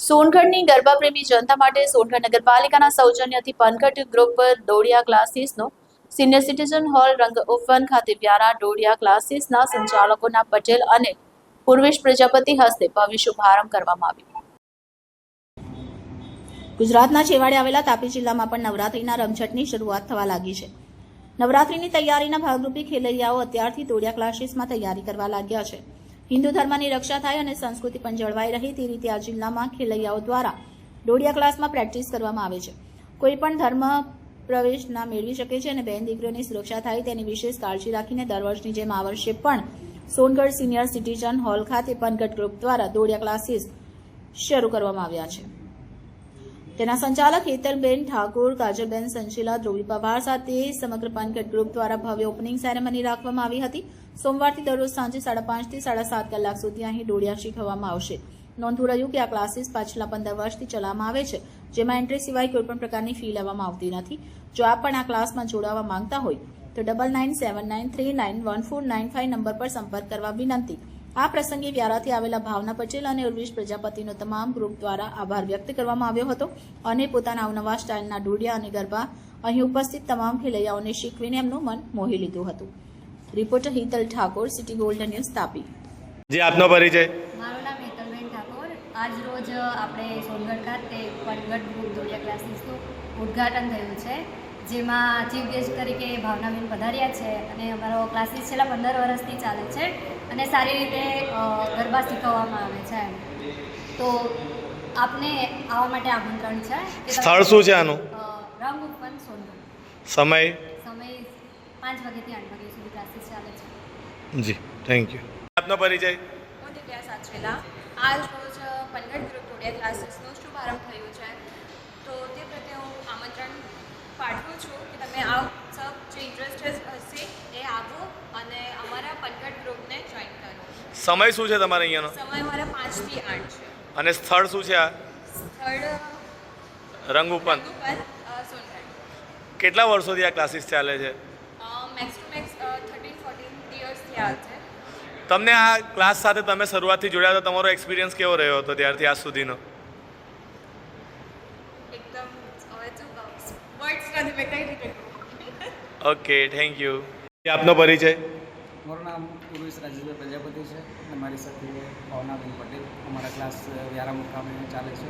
સોનગઢની ગરબાપ્રેમી જનતા માટે સોનગઢ નગરપાલિકાના સૌજન્યથી Panghat group Dodiya ક્લાસીસનો senior citizen hall Rang Upvan ખાતે વ્યારા દોડિયા ક્લાસીસના સંચાલકોના પટેલ અને પૂર્વેશ પ્રજાપતિ હસ્તે ભવ્ય શુભારંભ કરવામાં આવ્યો. ગુજરાતના છેવાડે આવેલા તાપી જિલ્લામાં પણ નવરાત્રીના રમઝટની શરૂઆત થવા લાગી છે. નવરાત્રીની તૈયારીના ભાગરૂપે ખેલૈયાઓ અત્યારથી દોડિયા ક્લાસીસમાં તૈયારી કરવા લાગ્યા છે. હિન્દુ ધર્મની રક્ષા થાય અને સંસ્કૃતિ પણ જળવાઈ રહે તે રીતે આ જિલ્લામાં ખેલૈયાઓ દ્વારા દોડિયા ક્લાસમાં પ્રેક્ટિસ કરવામાં આવે છે. કોઈપણ ધર્મ પ્રવેશ ના મેળવી શકે છે અને બહેન દીકરીઓની સુરક્ષા થાય તેની વિશેષ કાળજી રાખીને દર વર્ષની જેમ આ વર્ષે પણ સોનગઢ સિનિયર સિટીઝન હોલ ખાતે પનગઢ ગ્રુપ દ્વારા દોડિયા ક્લાસીસ શરૂ કરવામાં આવ્યા છે. તેના સંચાલક હેતલબેન ઠાકોર, કાજલબેન સંશીલા, ધ્રુવી પવાર સાથે સમગ્ર પાનગઢ ગ્રુપ દ્વારા ભવ્ય ઓપનિંગ સેરેમની રાખવામાં આવી હતી. સોમવારથી દરરોજ સાંજે સાડા પાંચથી સાડા સાત કલાક સુધી અહીં દોડિયા શીખવવામાં આવશે. નોંધવું રહ્યું કે આ ક્લાસીસ પાછલા પંદર વર્ષથી ચલાવવામાં આવે છે, જેમાં એન્ટ્રી સિવાય કોઈપણ પ્રકારની ફી લેવામાં આવતી નથી. જો આપ પણ આ ક્લાસમાં જોડાવા માંગતા હોય, તો double nine seven nine three nine one four nine five number પર સંપર્ક કરવા વિનંતી. આ પ્રસંગે વ્યારાથી આવેલા ભાવના પટેલ અને ઉર્વિશ પ્રજાપતિનો તમામ ગ્રુપ દ્વારા આભાર વ્યક્ત કરવામાં આવ્યો હતો અને પોતાના અવનવા સ્ટાઇલના ડોડિયા અને ગરબા અહીં ઉપસ્થિત તમામ ખેલૈયાઓને શીખવીને એમનું મન મોહી લીધું હતું. Reporter Hital Thakor city golden news Tapi. જી આપનો પરિચય? મારું નામ હિતલબેન ઠાકોર. આજ રોજ આપણે સોનગઢ ખાતે પડગઢ ગ્રુપ દોડિયા ક્લાસીસનું ઉદ્ઘાટન થયું છે. જેમાં ચીફ ગેસ્ટ તરીકે ભાવનાબેન પધાર્યા છે અને અમારો ક્લાસીસ છેલ્લા પંદર વર્ષથી ચાલે છે અને સારી રીતે ગરબા શીખવવામાં આવે છે તો આપને આવવા માટે આમંત્રણ છે સ્થળ શું છે આનું? રંગ ઉપવન સોનગઢ. સમય? સમય પાંચ વાગ્યાથી આઠ વાગ્યા સુધી ક્લાસીસ ચાલે છે. જી થેન્ક યુ આપનો પરિચય? હું દિવ્યા સાચવેલા. આજ રોજ પનગઢ ગ્રુપ ટુડે ક્લાસીસનો શુભારંભ થયો છે. તો તે પ્રત્યે હું આમંત્રણ પાઠવું છું કે તમે આ સબ જે ઇન્ટરેસ્ટેડ હશે એ આવો અને અમારા પનગઢ ગ્રુપને જોઈન કરો. સમય શું છે તમારે અહીંયાનો? સમય મારા પાંચથી આઠ છે. અને સ્થળ શું છે આ? સ્થળ રંગ ઉપન ઉપર કેટલા વર્ષોથી આ ક્લાસીસ ચાલે છે? તમને આ ક્લાસ સાથે તમે શરૂઆતથી જોડ્યા હતા તમારો એક્સપિરિયન્સ કેવો રહ્યો હતો ત્યારથી આજ સુધીનો એકદમ હવે શું કહું વર્ડ્સ નથી મેં કઈ રીતે કહું ઓકે થેન્ક યુ આપનો પરિચય? મારું નામ પુરુષ રાજેશભાઈ પ્રજાપતિ છે અને મારી સાથે ભાવનાબેન પટેલ. અમારા ક્લાસ વ્યારા મુકામે ચાલે છે.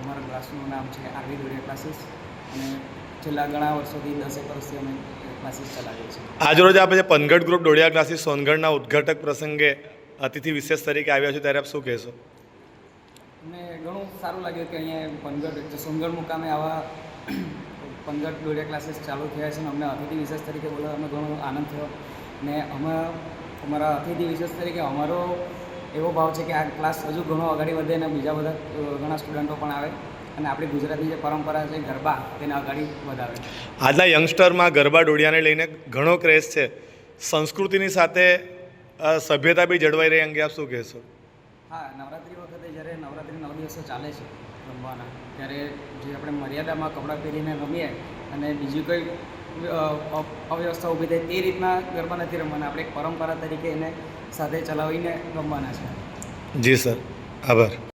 અમારા ક્લાસનું નામ છે આરવી દોડિયા ક્લાસીસ અને છેલ્લા ઘણા વર્ષોથી દસેક વર્ષથી અમે ક્લાસીસ ચલાવીએ છીએ. આજરોજ આપણે જે પનગઢ ગ્રુપ ડોડિયા ક્લાસીસ સોનગઢના ઉદ્ઘાટક પ્રસંગે અતિથિ વિશેષ તરીકે આવ્યા છો ત્યારે આપ શું કહેશો? અમને ઘણું સારું લાગ્યું કે અહીંયા પનગઢ સોનગઢ મુકામે આવા પનગઢ દોડિયા ક્લાસીસ ચાલુ થયા છે અને અમને અતિથિ વિશેષ તરીકે બોલાવવાનો ઘણો આનંદ થયો. ને અમે અમારા અતિથિ વિશેષ તરીકે અમારો એવો ભાવ છે કે આ ક્લાસ હજુ ઘણો આગળ વધે અને બીજા બધા ઘણા સ્ટુડન્ટો પણ આવે. અને આપણી ગુજરાતી જે પરંપરા છે ગરબા તેને આગળ વધારે. આજના યંગસ્ટરમાં ગરબા ડોડિયાને લઈને ઘણો ક્રેઝ છે. સંસ્કૃતિની સાથે સભ્યતા બી જળવાઈ રહી અંગે આપ શું કહેશો? હા નવરાત્રિ વખતે જ્યારે નવરાત્રિ નવ દિવસો ચાલે છે રમવાના. ત્યારે જે આપણે મર્યાદામાં કપડાં પહેરીને રમીએ અને બીજી કોઈ અવ્યવસ્થા ઊભી થાય તે રીતના ગરબા નથી રમવાના. આપણે પરંપરા તરીકે એને સાથે ચલાવીને રમવાના છે. જી સર. આભાર.